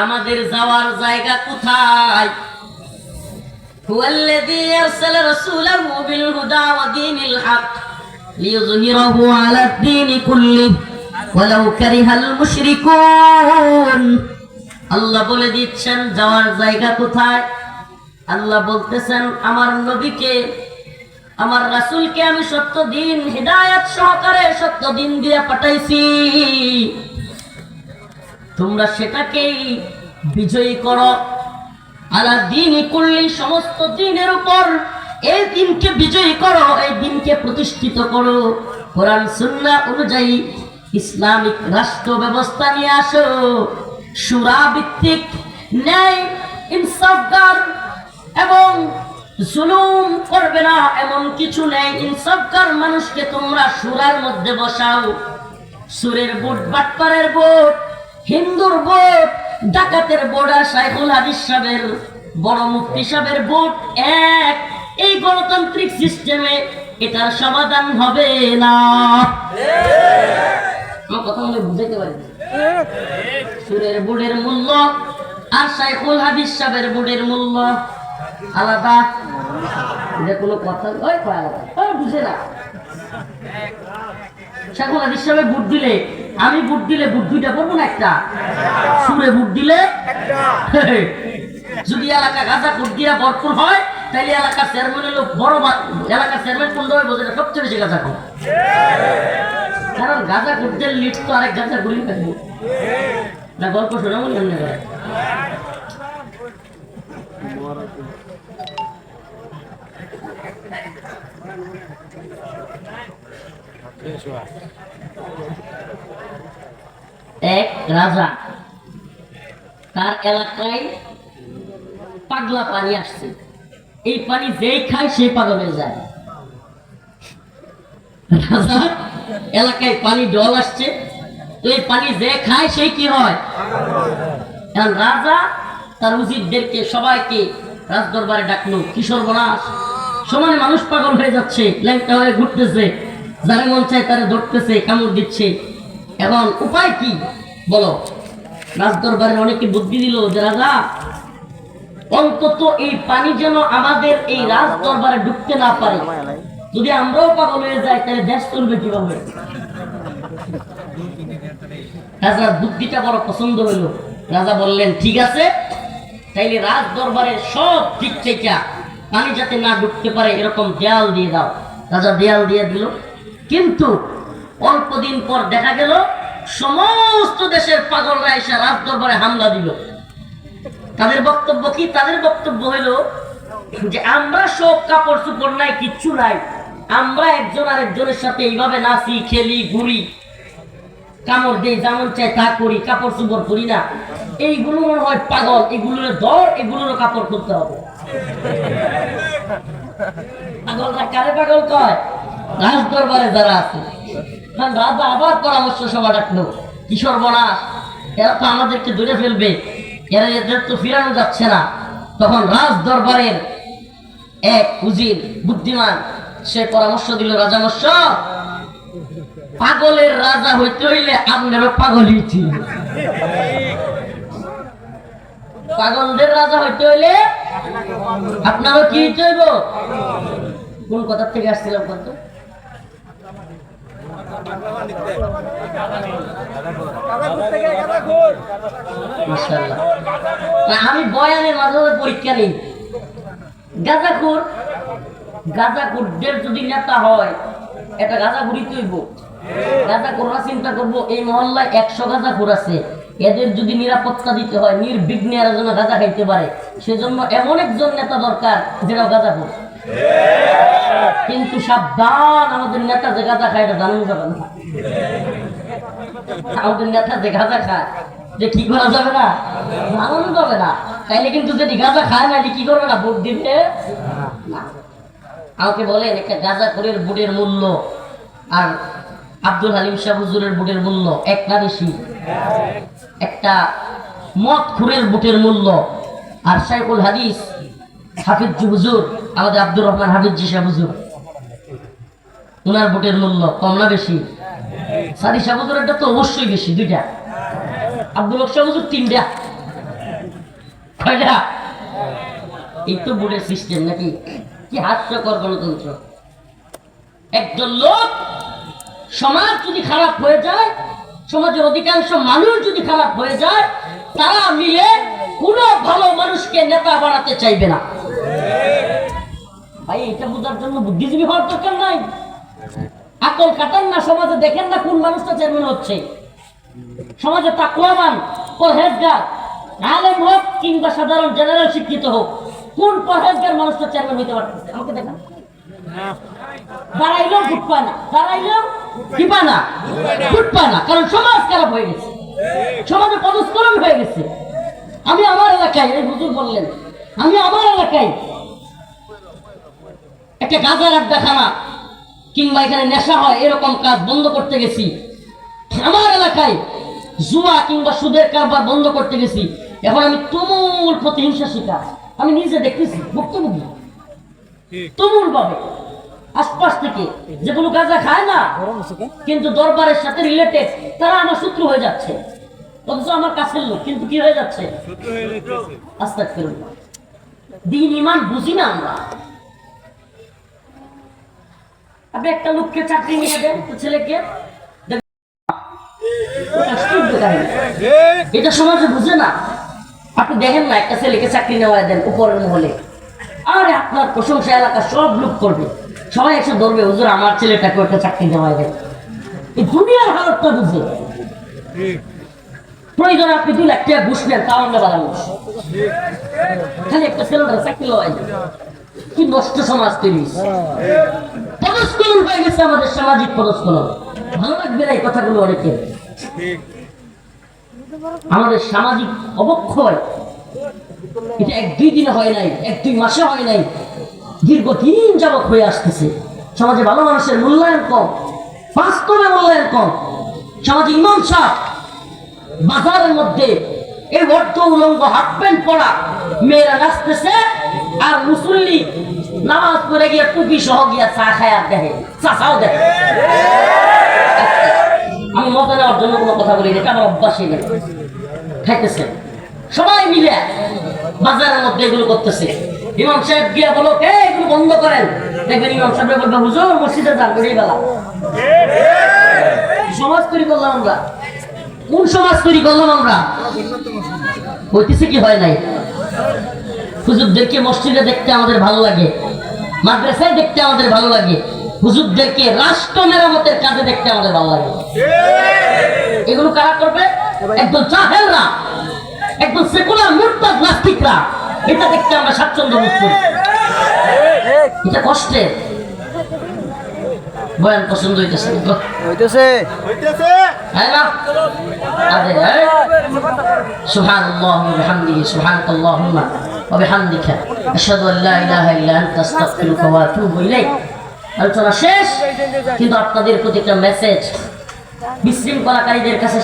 আমাদের যাওয়ার জায়গা কোথায় هو الذي أرسل رسوله بالهدى ودين الحق ليظهره على الدين كله ولو كره المشركون আল্লাহ বলে দিচ্ছেন যাওয়ার জায়গা কোথায় আল্লাহ বলতেছেন আমার নবীকে আমার রাসূলকে আমি সত্য দিন হৃদায়ত সহকারে সত্য দিন দিয়ে পাঠাইছি তোমরা সেটাকেই বিজয়ী করো। আলা দিন করলে সমস্ত দিনের উপর এই দিনকে বিজয়ী করো, এই দিনকে প্রতিষ্ঠিত করো। কোরআন সুন্নাহ অনুযায়ী ইসলামিক রাষ্ট্র ব্যবস্থা নিয়ে আসো। সুরা ভিত্তিক ন্যায়, ইনসাফগার এবং জুলুম করবে না, এমন কিছু নেই। ইনসাফগার মানুষকে তোমরা সুরার মধ্যে বসাও। সুরের বুট, বাটপারের বুট হিন্দুর বুট ডাকাতের আর সাইফুল হাদিস সাহেবের, বড় মুফতি সাহেবের বুট এক। এই গণতান্ত্রিক সিস্টেমে এটার সমাধান হবে না। কথা মনে বুঝাইতে পারি সুরের বুড়ের মূল্য আর সাইফুল হাদিস সাহেবের বুড়ের মূল্য আলাদা। এটা কোনো কথা ওই বুঝে না। শাকুল হাদিস সাহেব বুট দিলে আমি বুট দিলে বুট দুইটা করব না একটা? সুরে বুট দিলে? যদি এলাকা গাঁজা কুট দিয়া ভরপুর হয় তাহলে এলাকার চেয়ারম্যান হলো বড় এলাকার চেয়ারম্যান কোনটা হবে বোঝে না, সবচেয়ে বেশি গাঁজা কুট কারণ গাঁজা কুটদের লিড তো আরেক গাঁজা গুলি থাকব না গল্প শোনা এমনি করে। এক রাজা। তার এলাকায় পাগলা পানি আসছে। এই পানি যেই খায়, সেই পাগল হয়ে যায়। রাজা, এলাকায় পানি জল আসছে। এই পানি যে খায়, সেই কি হয়? রাজা তার উজিরদেরকে সবাইকে রাজ দরবারে ডাকলো, কিশোর বনাস সমানে মানুষ পাগল হয়ে যাচ্ছে হয়ে ঘুরতেছে। যারা মন চায় তারা ধরতেছে, কামড় দিচ্ছে। এখন উপায় কি? বলো। রাজ দরবারে অনেকে বুদ্ধি দিল যে, রাজা, অন্তত এই পানি যেন আমাদের এই রাজ দরবারে ঢুকতে না পারে। যদি আমরাও পাগল হয়ে যাই, তাহলে দেশ চলবে কীভাবে? রাজার বুদ্ধিটা বড় পছন্দ হইল রাজা বললেন, ঠিক আছে, তাইলে রাজ দরবারে সব দিক থেকে পানি যাতে না ঢুকতে পারে, এরকম দেয়াল দিয়ে দাও। রাজা দেয়াল দিয়ে দিল। কিন্তু অল্প দিন পর দেখা গেল, সমস্ত দেশের পাগলরা এসে রাজ দরবারে হামলা দিল। তাদের বক্তব্য কি? তাদের বক্তব্য হইল যে আমরা সব কাপড় চুপড় নাই, কিচ্ছু নাই। আমরা একজন আরেকজনের সাথে এইভাবে নাচি, খেলি, ঘুরি। কামড় দেই, যেমন চাই তা করি, কাপড় চুপড় করি না। এইগুলো মনে হয় পাগল, এগুলোর দর এগুলোর কাপড় করতে হবে। পাগলরা কারে পাগল কয়? রাজ দরবারে যারা আছে কারণ রাজা আবার পরামর্শ সভা ডাকলো। কিশোর বনাস এরা তো আমাদেরকে ধরে ফেলবে এরা এদের তো ফিরানো যাচ্ছে না। তখন রাজ দরবারের এক উজির বুদ্ধিমান সে পরামর্শ দিল রাজামর্শ পাগলের রাজা হইতে হইলে আপনারও পাগলই ছিল। পাগলদের রাজা হইতে হইলে আপনারও কি হইতে হইব? কোন কথা থেকে আসছিলাম। না, আমি বয়ানের মাঝে পরীক্ষা নেই। গাজাখুর, গাজাখুরদের যদি নেতা হয় এটা গাজাখুরি তৈব। গাজাখুররা চিন্তা করব, এই মহল্লায় একশো গাজাখুর আছে। এদের যদি নিরাপত্তা দিতে হয়, নির্বিঘ্নে এরা যেন গাজা খাইতে পারে। সেজন্য এমন একজন নেতা দরকার যেটা গাজাখুর। কিন্তু সাবধান, আমাদের নেতা যে গাজা খায় এটা জানানো যাবে না। আমাদের নেতা যে গাঁজা খায়, যে কি করা যাবে না? জানানো যাবে না। তাইলে কিন্তু যদি গাঁজা খায় না কি করবে না? ভোট দিবে? আমাকে বলেন, একটা গাঁজা খোরের বুটের মূল্য আর আব্দুল হালিম শাহ হুজুরের বুটের মূল্য এক না বেশি। একটা মদ খুরের বুটের মূল্য। আর সাইফুল হাদিস, হাফিজ হুজুর আমাদের আব্দুর রহমান হাফিজ শাহ হুজুর। ওনার বুটের মূল্য কম না বেশি? সাদি শাহ হুজুরেরটা তো অবশ্যই বেশি, দুইটা। আব্দুল শাহ হুজুর, তিনটা। কয়টা? এই তো বুড়ের সিস্টেম নাকি? কি হাস্যকর গণতন্ত্র। একজন লোক সমাজ যদি খারাপ হয়ে যায়, সমাজের অধিকাংশ মানুষ যদি খারাপ হয়ে যায়, তারা মিলে কোনো ভালো মানুষকে নেতা বানাতে চাইবে না। ভাই, এটা বোঝার জন্য বুদ্ধিজীবী হওয়ার দরকার নাই। আকল কাটান না, সমাজে দেখেন না কোন মানুষটা চেয়ারম্যান হচ্ছে। সমাজে তাকুয়াবান পরহেজগার, আলেম হোক কিংবা সাধারণ জেনারেল শিক্ষিত হোক, কোন পরহেজগার মানুষটা চেয়ারম্যান হইতে পারতেছে? আমাকে দেখান। দাঁড়াইলেও পায় না, দাঁড়াইলেও পায় না, ভোট পায় না, কারণ সমাজ খারাপ হয়ে গেছে। সমাজে পদস্কলন হয়ে গেছে। আমি আমার এলাকায়, এই হুজুর বললেন, আমি আমার এলাকায় একটা গাজার আড্ডাখানা কিংবা এখানে নেশা হয় এরকম কাজ বন্ধ করতে গেছি। আমার এলাকায় জুয়া কিংবা সুদের কারবার বন্ধ করতে গেছি। এখন আমি তুমুল প্রতিহিংসা শিকার। আমি নিজে দেখতেছি ভুক্তভোগী। তুমুল ভাবে আশপাশ থেকে যেগুলো গাঁজা খায় না কিন্তু দরবারের সাথে রিলেটেড তারা আমার শত্রু হয়ে যাচ্ছে। অথচ আমার কাছের লোক কিন্তু কি হয়ে যাচ্ছে? আস্তে আস্তে দিন ইমান বুঝি না আমরা। আপনি একটা লোককে চাকরি নিয়ে দেন ছেলেকে। এটা সমাজে বুঝে না। আপনি দেখেন না, একটা ছেলেকে চাকরি নেওয়া দেন উপরের মহলে। আরে আপনার প্রশংসা, এলাকা সব লোক করবে। সবাই এসে ধরবে, হুজুর, আমার ছেলেটাকে একটা চাকরি নেওয়া দেন। এই দুনিয়ার হালতটা বুঝে। প্রয়োজন আপনি দুই লাখ টাকা ঘুষ নেন, তাও আমরা খালি একটা ছেলেটা চাকরি লওয়া কি নষ্ট সমাজ তৈরি আমাদের সামাজিক ভালো লাগবে না এই কথাগুলো অনেকে? আমাদের সামাজিক অবক্ষয়, এটা এক দুই হয় নাই, এক দুই মাসে হয় নাই, দীর্ঘদিন যাবৎ হয়ে আসতেছে। সমাজে ভালো মানুষের মূল্যায়ন কম, বাস্তবে মূল্যায়ন কম। সমাজে ইমাম বাজারের মধ্যে এই অর্ধ উলঙ্গ হাফ প্যান্ট পরা মেয়েরা নাচতেছে আর মুসল্লি নামাজ পড়ে গিয়ে টুপি সহ গিয়া চা খায় আর দেখে। চা চাও দেখে। আমি মজা নেওয়ার জন্য কোনো কথা বলি এটা আমার অভ্যাসই নেই খাইতেছে। সবাই মিলে বাজারের মধ্যে এগুলো করতেছে। ইমাম সাহেব গিয়া বলো কে এগুলো বন্ধ করেন? দেখবেন ইমাম সাহেব বলবে, হুজুর, মসজিদে যান বেরিয়ে বেলা সমাজ তৈরি করলাম আমরা। কোন সমাজ তৈরি করলাম আমরা? হইতেছে কি হয় নাই? হুজুরদেরকে মসজিদে দেখতে আমাদের ভালো লাগে মাদ্রাসায় দেখতে আমাদের ভালো লাগে হুজুরদেরকে রাষ্ট্র মেরামতের কাজে দেখতে আমাদের ভালো লাগে। এগুলো কারা করবে? একদম চাহেলরা একদম সেকুলার মুরতাদ নাস্তিকরা। এটা দেখতে আমরা স্বাচ্ছন্দ্য বোধ করি। এটা কষ্টের সুহান সুহান وبحمدك أشهد أن لا إله إلا أنت أستغفرك وأتوب إليك আলোচনা শেষ কিন্তু আপনাদের প্রতি একটা মেসেজ বিশৃঙ্খলাকারীদের কাছে